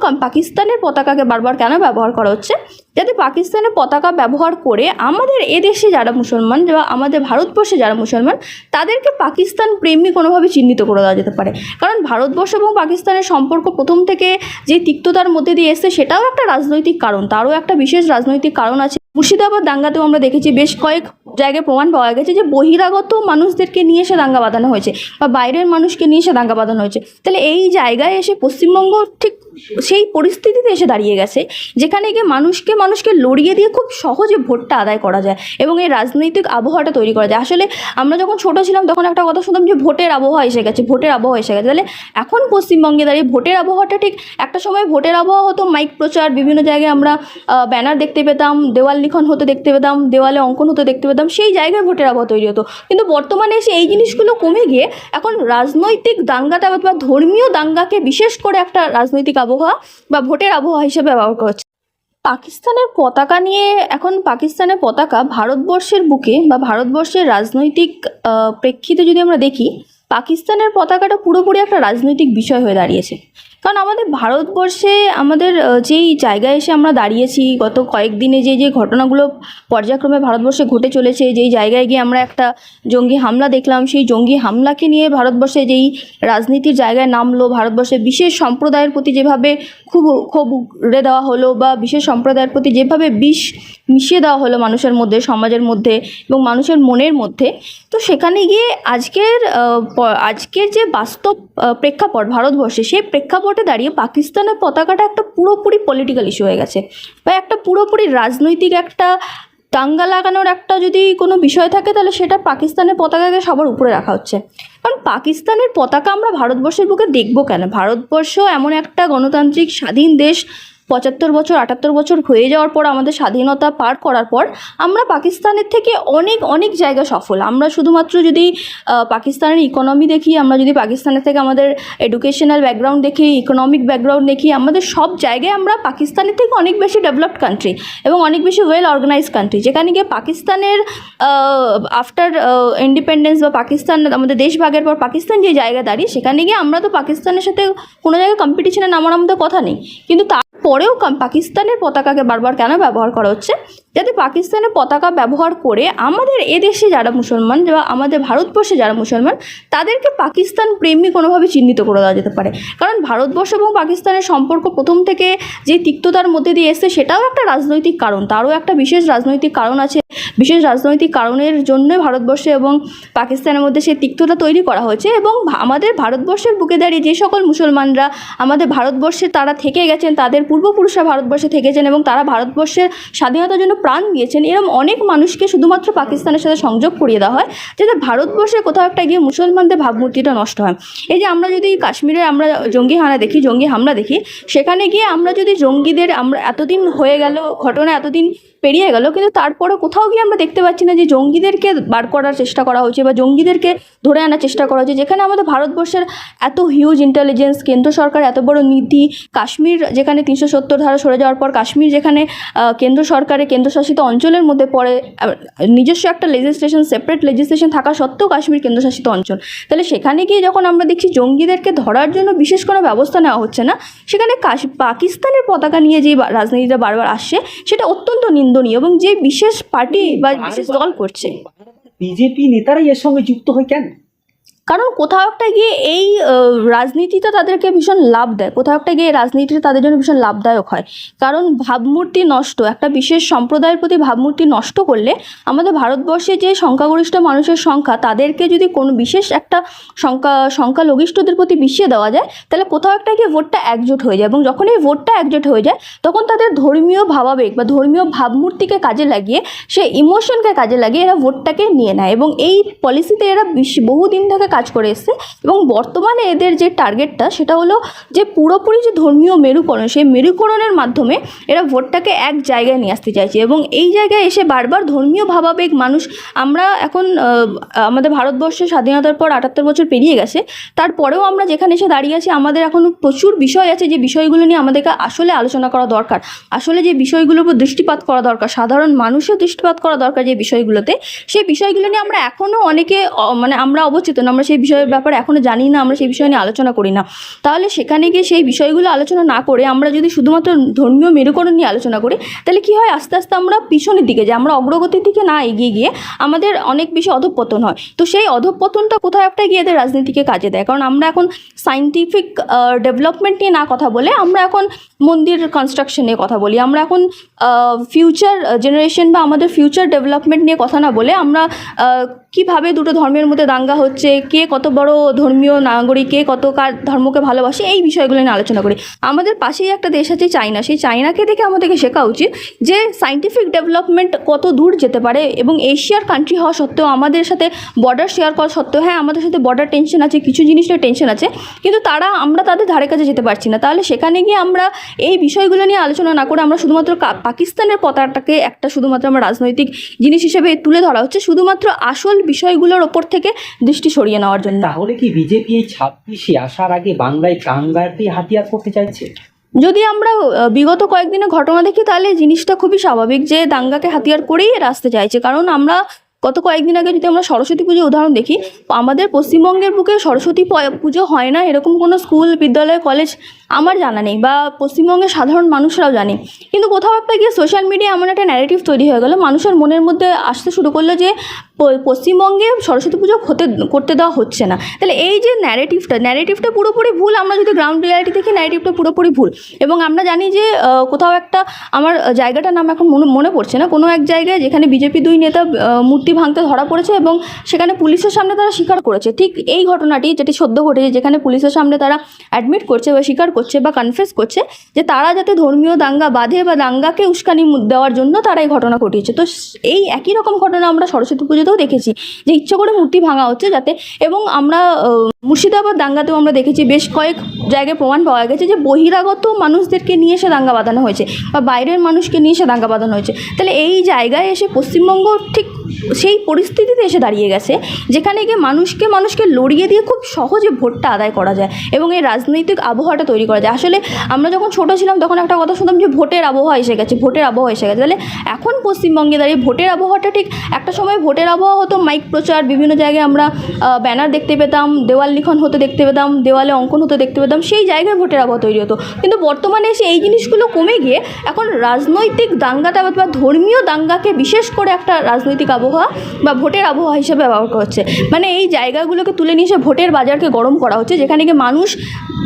কাম- পাকিস্তানের পতাকাকে বারবার কেন ব্যবহার করা হচ্ছে? যাতে পাকিস্তানের পতাকা ব্যবহার করে আমাদের এদেশে যারা মুসলমান বা আমাদের ভারতবর্ষে যারা মুসলমান, তাদেরকে পাকিস্তান প্রেমী কোনোভাবে চিহ্নিত করে দেওয়া যেতে পারে। কারণ ভারতবর্ষ এবং পাকিস্তানের সম্পর্ক প্রথম থেকে যে তিক্ততার মধ্যে দিয়ে এসছে, সেটাও একটা রাজনৈতিক কারণ। তারও একটা বিশেষ রাজনৈতিক কারণ আছে। মুর্শিদাবাদ দাঙ্গাতেও আমরা দেখেছি বেশ কয়েক জায়গায় প্রমাণ পাওয়া গেছে যে বহিরাগত মানুষদেরকে নিয়ে এসে দাঙ্গা বাঁধানো হয়েছে বা বাইরের মানুষকে নিয়ে এসে দাঙ্গা বাঁধানো হয়েছে। তাহলে এই জায়গায় এসে পশ্চিমবঙ্গ ঠিক সেই পরিস্থিতিতে এসে দাঁড়িয়ে গেছে যেখানে গিয়ে মানুষকে মানুষকে লড়িয়ে দিয়ে খুব সহজে ভোটটা আদায় করা যায় এবং এই রাজনৈতিক আবহাওয়াটা তৈরি করা যায়। আসলে আমরা যখন ছোট ছিলাম তখন একটা কথা শুনতাম যে ভোটের আবহাওয়া এসে গেছে, ভোটের আবহাওয়া এসে গেছে। তাহলে এখন পশ্চিমবঙ্গে দাঁড়িয়ে ভোটের আবহাওয়াটা ঠিক একটা সময় ভোটের আবহাওয়া হতো, মাইক প্রচার, বিভিন্ন জায়গায় আমরা ব্যানার দেখতে পেতাম, দেওয়াল লিখন হতে দেখতে পেতাম, দেওয়ালে অঙ্কন হতে দেখতে পেতাম। সেই জায়গায় ভোটের আবহাওয়া তৈরি হতো। কিন্তু বর্তমানে এসে এই জিনিসগুলো কমে গিয়ে এখন রাজনৈতিক দাঙ্গাটা বা ধর্মীয় দাঙ্গাকে বিশেষ করে একটা রাজনৈতিক আবহাওয়া বা ভোটের আবহাওয়া হিসেবে ব্যবহার করা হচ্ছে। পাকিস্তানের পতাকা নিয়ে এখন পাকিস্তানের পতাকা ভারতবর্ষের বুকে বা ভারতবর্ষের রাজনৈতিক প্রেক্ষিতে যদি আমরা দেখি, পাকিস্তানের পতাকাটা পুরোপুরি একটা রাজনৈতিক বিষয় হয়ে দাঁড়িয়েছে। কারণ আমাদের ভারতবর্ষে আমাদের যেই জায়গায় এসে আমরা দাঁড়িয়েছি, গত কয়েকদিনে যে যে ঘটনাগুলো পর্যায়ক্রমে ভারতবর্ষে ঘটে চলেছে, যেই জায়গায় গিয়ে আমরা একটা জঙ্গি হামলা দেখলাম, সেই জঙ্গি হামলাকে নিয়ে ভারতবর্ষে যেই রাজনীতির জায়গায় নামলো, ভারতবর্ষে বিশেষ সম্প্রদায়ের প্রতি যেভাবে খুব ক্ষোভ উড়ে দেওয়া হলো বা বিশেষ সম্প্রদায়ের প্রতি যেভাবে বিষ মিশিয়ে দেওয়া হলো মানুষের মধ্যে, সমাজের মধ্যে এবং মানুষের মনের মধ্যে, তো সেখানে গিয়ে আজকের আজকের যে বাস্তব প্রেক্ষাপট ভারতবর্ষে, সেই প্রেক্ষাপটে দাঁড়িয়ে পাকিস্তানের পতাকাটা একটা পুরোপুরি পলিটিক্যাল ইস্যু হয়ে গেছে। বা একটা পুরোপুরি রাজনৈতিক একটা টাঙ্গা লাগানোর একটা যদি কোনো বিষয় থাকে, তাহলে সেটা পাকিস্তানের পতাকাকে সবার উপরে রাখা হচ্ছে। কারণ পাকিস্তানের পতাকা আমরা ভারতবর্ষের বুকে দেখব কেন? ভারতবর্ষ এমন একটা গণতান্ত্রিক স্বাধীন দেশ পঁচাত্তর বছর, আটাত্তর বছর হয়ে যাওয়ার পর আমাদের স্বাধীনতা পার করার পর আমরা পাকিস্তানের থেকে অনেক অনেক জায়গা সফল। আমরা শুধুমাত্র যদি পাকিস্তানের ইকোনমি দেখি, আমরা যদি পাকিস্তানের থেকে আমাদের এডুকেশনাল ব্যাকগ্রাউন্ড দেখি ইকোনমিক ব্যাকগ্রাউন্ড দেখি, আমাদের সব জায়গায় আমরা পাকিস্তানের থেকে অনেক বেশি ডেভেলপড কান্ট্রি এবং অনেক বেশি ওয়েল অর্গানাইজ কান্ট্রি যেখানে গিয়ে পাকিস্তানের আফটার ইন্ডিপেন্ডেন্স বা পাকিস্তান, আমাদের দেশ ভাগের পর পাকিস্তান যে জায়গা দাঁড়িয়ে, সেখানে গিয়ে আমরা তো পাকিস্তানের সাথে কোনো জায়গায় কম্পিটিশনে নামার আমাদের কথা নেই। কিন্তু কাম- পাকিস্তানের পতাকাকে বারবার কেন ব্যবহার করা হচ্ছে? যাতে পাকিস্তানের পতাকা ব্যবহার করে আমাদের এদেশে যারা মুসলমান বা আমাদের ভারতবর্ষে যারা মুসলমান, তাদেরকে পাকিস্তান প্রেমী কোনোভাবে চিহ্নিত করে দেওয়া যেতে পারে। কারণ ভারতবর্ষ এবং পাকিস্তানের সম্পর্ক প্রথম থেকে যে তিক্ততার মধ্যে দিয়ে এসছে, সেটাও একটা রাজনৈতিক কারণ। তারও একটা বিশেষ রাজনৈতিক কারণ আছে। বিশেষ রাজনৈতিক কারণের জন্য ভারতবর্ষে এবং পাকিস্তানের মধ্যে সেই তিক্ততা তৈরি করা হয়েছে এবং আমাদের ভারতবর্ষের বুকে দাঁড়িয়ে যে সকল মুসলমানরা আমাদের ভারতবর্ষে তারা থেকে গেছেন, তাদের পূর্বপুরুষরা ভারতবর্ষে থেকেছেন এবং তারা ভারতবর্ষের স্বাধীনতার জন্য প্রাণ দিয়েছেন। এরকম অনেক মানুষকে শুধুমাত্র পাকিস্তানের সাথে সংযোগ করিয়ে দেওয়া হয়, যাতে ভারতবর্ষে কোথাও একটা গিয়ে মুসলমানদের ভাবমূর্তিটা নষ্ট হয়। এই যে আমরা যদি কাশ্মীরে আমরা জঙ্গি হানা দেখি, জঙ্গি হামলা দেখি, সেখানে গিয়ে আমরা যদি জঙ্গিদের আমরা এতদিন হয়ে গেল, ঘটনা এতদিন পেরিয়ে গেল, কিন্তু তারপরে কোথাও গিয়ে আমরা দেখতে পাচ্ছি না যে জঙ্গিদেরকে বার করার চেষ্টা করা হয়েছে বা জঙ্গিদেরকে ধরে আনার চেষ্টা করা হয়েছে। যেখানে আমাদের ভারতবর্ষের এত হিউজ ইন্টেলিজেন্স কেন্দ্র সরকার, এত বড় নীতি, কাশ্মীর যেখানে তিনশো সত্তর ধারা সরে যাওয়ার পর, কাশ্মীর যেখানে কেন্দ্র সরকারের কেন্দ্রশাসিত অঞ্চলের মধ্যে পড়ে নিজস্ব একটা লেজিসলেশন সেপারেট লেজিসলেশন থাকা সত্ত্বেও কাশ্মীর কেন্দ্রশাসিত অঞ্চল। তাহলে সেখানে গিয়ে যখন আমরা দেখছি জঙ্গিদেরকে ধরার জন্য বিশেষ কোনো ব্যবস্থা নেওয়া হচ্ছে না সেখানে পাকিস্তানের পতাকা নিয়ে যে রাজনীতিটা বারবার আসছে সেটা অত্যন্ত নিন্দনীয় এবং যে বিশেষ পার্টি বা বিশেষ দল করছে। বিজেপি নেতারাই এর সঙ্গে যুক্ত হয় কেন? কারণ কোথাও একটা গিয়ে এই রাজনীতিটা তাদেরকে ভীষণ লাভ দেয়। কোথাও একটা গিয়ে রাজনীতিটা তাদের জন্য ভীষণ লাভদায়ক হয়। কারণ ভাবমূর্তি নষ্ট, একটা বিশেষ সম্প্রদায়ের প্রতি ভাবমূর্তি নষ্ট করলে আমাদের ভারতবর্ষে যে সংখ্যাগরিষ্ঠ মানুষের সংখ্যা, তাদেরকে যদি কোনো বিশেষ একটা সংখ্যা, সংখ্যালঘিষ্ঠদের প্রতি মিশিয়ে দেওয়া যায়, তাহলে কোথাও একটা গিয়ে ভোটটা একজোট হয়ে যায় এবং যখন এই ভোটটা একজোট হয়ে যায়, তখন তাদের ধর্মীয় ভাবাবেগ বা ধর্মীয় ভাবমূর্তিকে কাজে লাগিয়ে, সে ইমোশনকে কাজে লাগিয়ে এরা ভোটটাকে নিয়ে নেয় এবং এই পলিসিতে এরা বহুদিন থেকে কাজ করে এসছে এবং বর্তমানে এদের যে টার্গেটটা সেটা হলো যে পুরোপুরি যে ধর্মীয় মেরুকরণ, সেই মেরুকরণের মাধ্যমে এরা ভোটটাকে এক জায়গায় নিয়ে আসতে চাইছে এবং এই জায়গায় এসে বারবার ধর্মীয় ভাবাবেগ মানুষ, আমরা এখন আমাদের ভারতবর্ষের স্বাধীনতার পর আটাত্তর বছর পেরিয়ে গেছে, তারপরেও আমরা যেখানে এসে দাঁড়িয়ে আছি, আমাদের এখন প্রচুর বিষয় আছে যে বিষয়গুলো নিয়ে আমাদেরকে আসলে আলোচনা করা দরকার। আসলে যে বিষয়গুলোর উপর দৃষ্টিপাত করা দরকার, সাধারণ মানুষের দৃষ্টিপাত করা দরকার যে বিষয়গুলোতে, সেই বিষয়গুলো নিয়ে আমরা এখনও অনেকে মানে আমরা অবচেতন, আমরা সেই বিষয়ের ব্যাপারে এখনও জানি না, আমরা সেই বিষয় নিয়ে আলোচনা করি না। তাহলে সেখানে গিয়ে সেই বিষয়গুলো আলোচনা না করে আমরা যদি শুধুমাত্র ধর্মীয় মেরুকরণ নিয়ে আলোচনা করি, তাহলে কি হয়? আস্তে আস্তে আমরা পিছনের দিকে যাই, আমরা অগ্রগতির দিকে না এগিয়ে গিয়ে আমাদের অনেক বেশি অধপতন হয়। তো সেই অধপতনটা কোথাও একটা গিয়ে এদের রাজনীতিকে কাজে দেয়। কারণ আমরা এখন সাইন্টিফিক ডেভেলপমেন্ট নিয়ে না কথা বলে আমরা এখন মন্দির কনস্ট্রাকশন নিয়ে কথা বলি। আমরা এখন ফিউচার জেনারেশন বা আমাদের ফিউচার ডেভেলপমেন্ট নিয়ে কথা না বলে আমরা কীভাবে দুটো ধর্মের মধ্যে দাঙ্গা হচ্ছে কে কত বড় ধর্মীয় নাগরিক, কে কত কার ধর্মকে ভালোবাসে, এই বিষয়গুলো নিয়ে আলোচনা করি। আমাদের পাশেই একটা দেশ আছে চায়না। সেই চায়নাকে দেখে আমাদেরকে শেখা উচিত যে সাইন্টিফিক ডেভেলপমেন্ট কত দূর যেতে পারে এবং এশিয়ার কান্ট্রি হওয়া সত্ত্বেও আমাদের সাথে বর্ডার শেয়ার করা সত্ত্বেও হ্যাঁ আমাদের সাথে বর্ডার টেনশন আছে, কিছু জিনিস নিয়ে টেনশন আছে, কিন্তু তারা, আমরা তাদের ধারে কাছে যেতে পারছি না। তাহলে সেখানে গিয়ে আমরা এই বিষয়গুলো নিয়ে আলোচনা না করে আমরা শুধুমাত্র পাকিস্তানের পতাকাটাকে একটা শুধুমাত্র আমরা রাজনৈতিক জিনিস হিসেবে তুলে ধরা হচ্ছে, শুধুমাত্র আসল বিষয়গুলোর ওপর থেকে দৃষ্টি সরিয়ে নেওয়ার জন্য। তাহলে কি বিজেপি এই ছাব্বিশে আসার আগে বাংলায় দাঙ্গাকে হাতিয়ার করতে চাইছে? যদি আমরা বিগত কয়েকদিনের ঘটনা দেখি তাহলে জিনিসটা খুবই স্বাভাবিক যে দাঙ্গাকে হাতিয়ার করেই রাস্তে চাইছে। কারণ আমরা গত কয়েকদিন আগে যদি আমরা সরস্বতী পুজোর উদাহরণ দেখি আমাদের পশ্চিমবঙ্গের বুকে সরস্বতী পুজো হয় না। এরকম কোনো স্কুল বিদ্যালয় কলেজ আমার জানা নেই বা পশ্চিমবঙ্গের সাধারণ মানুষরাও জানে। কিন্তু কোথাও একটা গিয়ে সোশ্যাল মিডিয়া এমন একটা ন্যারেটিভ তৈরি হয়ে গেল, মানুষের মনের মধ্যে আসতে শুরু করল যে পশ্চিমবঙ্গে সরস্বতী পুজো হতে, করতে দেওয়া হচ্ছে না। তাহলে এই যে ন্যারেটিভটা ন্যারেটিভটা পুরোপুরি ভুল, আমরা যদি গ্রাউন্ড রিয়ালিটি দেখি ন্যারেটিভটা পুরোপুরি ভুল। এবং আমরা জানি যে কোথাও একটা, আমার জায়গাটার নাম এখন মনে পড়ছে না। কোনো এক জায়গায় যেখানে বিজেপি দুই নেতা মূর্তি ভাঙতে ধরা পড়েছে এবং সেখানে পুলিশের সামনে তারা স্বীকার করেছে। ঠিক এই ঘটনাটি যেটি সদ্য ঘটেছে, যেখানে পুলিশের সামনে তারা অ্যাডমিট করছে বা স্বীকার করছে বা কনফেস করছে যে তারা যাতে ধর্মীয় দাঙ্গা বাঁধে বা দাঙ্গাকে উস্কানি দেওয়ার জন্য তারা এই ঘটনা ঘটিয়েছে। তো এই একই রকম ঘটনা আমরা সরস্বতী পুজোতেও দেখেছি যে ইচ্ছে করে মূর্তি ভাঙা হচ্ছে যাতে এবং আমরা মুর্শিদাবাদ দাঙ্গাতেও আমরা দেখেছি বেশ কয়েক জায়গায় প্রমাণ পাওয়া গেছে যে বহিরাগত মানুষদেরকে নিয়ে এসে দাঙ্গা বাঁধানো হয়েছে বা বাইরের মানুষকে নিয়ে এসে দাঙ্গা বাঁধানো হয়েছে। তাহলে এই জায়গায় এসে পশ্চিমবঙ্গ ঠিক সেই পরিস্থিতিতে এসে দাঁড়িয়ে গেছে যেখানে গিয়ে মানুষকে মানুষকে লড়িয়ে দিয়ে খুব সহজে ভোটটা আদায় করা যায় এবং এই রাজনৈতিক আবহাওয়াটা তৈরি করা যায় আসলে আমরা যখন ছোটো ছিলাম তখন একটা কথা শুনতাম যে ভোটের আবহাওয়া এসে গেছে, ভোটের আবহাওয়া এসে গেছে। তাহলে এখন পশ্চিমবঙ্গে দাঁড়িয়ে ভোটের আবহাওয়াটা ঠিক, একটা সময় ভোটের আবহাওয়া হতো, মাইক প্রচার, বিভিন্ন জায়গায় আমরা ব্যানার দেখতে পেতাম, দেওয়াল লিখন হতে দেখতে পেতাম, দেওয়ালে অঙ্কন হতে দেখতে পেতাম, সেই জায়গায় ভোটের আবহাওয়া তৈরি হতো। কিন্তু বর্তমানে এসে এই জিনিসগুলো কমে গিয়ে এখন রাজনৈতিক দাঙ্গাটা বা ধর্মীয় দাঙ্গাকে বিশেষ করে একটা রাজনৈতিক আবহাওয়া বা ভোটের আবহাওয়া হিসেবে ব্যবহার করা হচ্ছে। মানে এই জায়গাগুলোকে তুলে নিয়ে এসে ভোটের বাজারকে গরম করা হচ্ছে, যেখানে গিয়ে মানুষ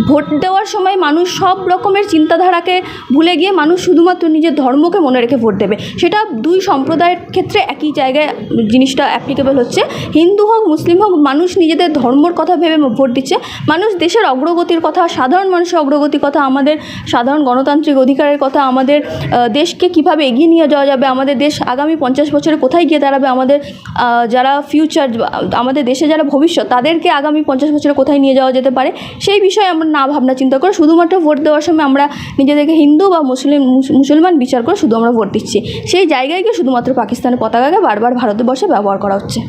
ভোট দেওয়ার সময় মানুষ সব রকমের চিন্তাধারাকে ভুলে গিয়ে মানুষ শুধুমাত্র নিজের ধর্মকে মনে রেখে ভোট দেবে। সেটা দুই সম্প্রদায়ের ক্ষেত্রে একই জায়গায় জিনিসটা অ্যাপ্লিকেবল হচ্ছে। হিন্দু হোক, মুসলিম হোক, মানুষ নিজেদের ধর্মর কথা ভেবে ভোট দিচ্ছে। মানুষ দেশের অগ্রগতির কথা, সাধারণ মানুষের অগ্রগতির কথা, আমাদের সাধারণ গণতান্ত্রিক অধিকারের কথা, আমাদের দেশকে কীভাবে এগিয়ে নিয়ে যাওয়া যাবে, আমাদের দেশ আগামী পঞ্চাশ বছরে কোথায় গিয়ে দাঁড়াবে, আমাদের যারা ফিউচার আমাদের দেশে যারা ভবিষ্যৎ, তাদেরকে আগামী পঞ্চাশ বছরে কোথায় নিয়ে যাওয়া যেতে পারে, সেই বিষয়ে আমরা না ভাবনা চিন্তা করে শুধুমাত্র ভোট দেওয়ার সময় আমরা নিজেদেরকে হিন্দু বা মুসলিম মুসলমান বিচার করে শুধু আমরা ভোট দিচ্ছি। সেই জায়গায় গিয়ে শুধুমাত্র পাকিস্তানের পতাকাকে বারবার ভারতবর্ষে ব্যবহার করা হচ্ছে।